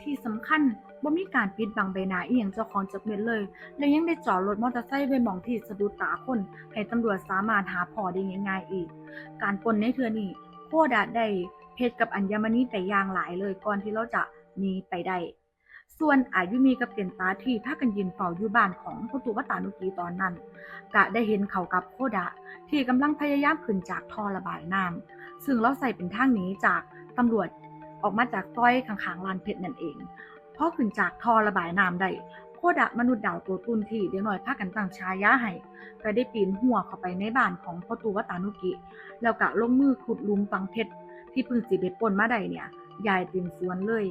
ที่สำคัญบ่มีการปิดบังใบหน้าอีหยังเจ้าของจักเม็ดเลย และยังได้จอดรถมอเตอร์ไซค์ไว้หม่องที่สะดุดตาคน ให้ตำรวจสามารถหาพอได้ง่ายๆอีก การปนในเทือนี้โคดาได้เพชรกับอัญมณีไปอย่างหลายเลยก่อนที่เราจะหนีไปได้ ส่วนอายุมีกับเตียนตาที่พากันยืนเฝ้าอยู่บ้านของพระตุวตานุกีตอนนั้นกะได้เห็นเขากับโคดะที่กำลังพยายามขึ้นจากท่อระบายน้ำซึ่งเราใส่เป็นทางหนีจากตำรวจ ออกมาจากซอยข้างๆลานเพชรนั่นเองพอขึ้นจากท่อระบายน้ำได้โคดะมนุษย์ดาวตัวตุนที่เดี๋ยวหน่อยพากันตั้งฉายาให้ก็ได้ปีนหัวเข้าไปในบ้านของพระตุวัตานุกิ แล้วก็ลงมือขุดลุมฝังเพชรที่พึ่งสิไปปล้นมาได้เนี่ยยายเต็มสวนเลย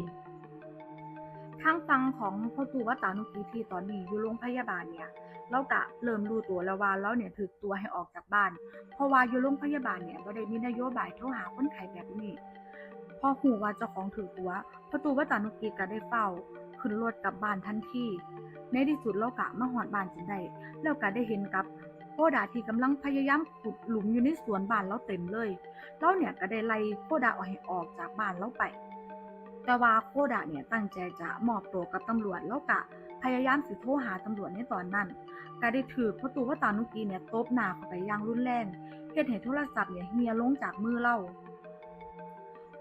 ทางฟังของพ่อตูวตานุกีที่ตอนนี้อยู่โรงพยาบาลเนี่ยเรากะเริ่มรู้ตัวแล้วว่าเราเนี่ยถูกตัวให้ออกจากบ้าน เพราะว่าอยู่โรงพยาบาลเนี่ยบ่ได้มีนโยบายโทรหาคนไข้แบบนี้ พอหูว่าเจ้าของถือตัวพ่อตู่วัตานุกีก็ได้เฝ้า ขึ้นรถกลับบ้านทันทีในที่สุดเรากะมาฮอดบ้านจนได้แล้วก็ได้เห็นกับโคดาที่กำลังพยายามขุดหลุมอยู่ในสวนบ้านเราเต็มเลยเราเนี่ยก็ได้ไล่โคดาออกให้ออกจากบ้านเราไป แต่ว่าโคดะเนี่ยตั้งใจจะมอบตัวกับตำรวจแล้วกะพยายามสิโทรหาตำรวจในตอนนั้นก็ได้ถือพระตูว่าตานุกีเนี่ยตบหน้าเข้าไปอย่างรุนแรงเฮ็ดให้โทรศัพท์เนี่ยเฮียลงจากมือเรา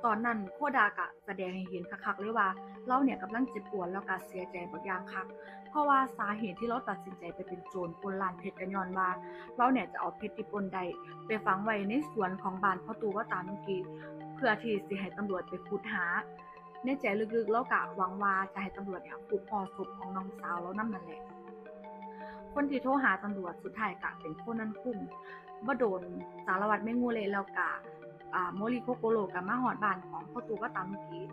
ตอนนั้นโคดากะแสดงให้เห็นคักๆเลยว่าเราเนี่ยกำลังเจ็บปวดแล้วก็เสียใจบางอย่างคัก เพราะว่าสาเหตุที่เราตัดสินใจไปเป็นโจรปนร้านเพชรกันยอนว่าเราเนี่ยจะเอาเพชรที่ปนใดไปฝังไว้ในสวนของบ้านพ่อตูวตานุกีเพื่อที่สิให้ตำรวจไปขุดหาในใจลึกๆแล้วกะหวังว่าจะให้ตำรวจเนี่ยผูกคอศพของน้องสาวแล้วนั่นนั่นแหละ คนที่โทรหาตำรวจสุดท้ายกะเป็นคนนั้นคุ้มบ่โดนสารวัตรไม่งูเลยแล้วกะ โมริโคโกโลกับมาหอดบานของพ่อตูก็ตามเมื่อกี้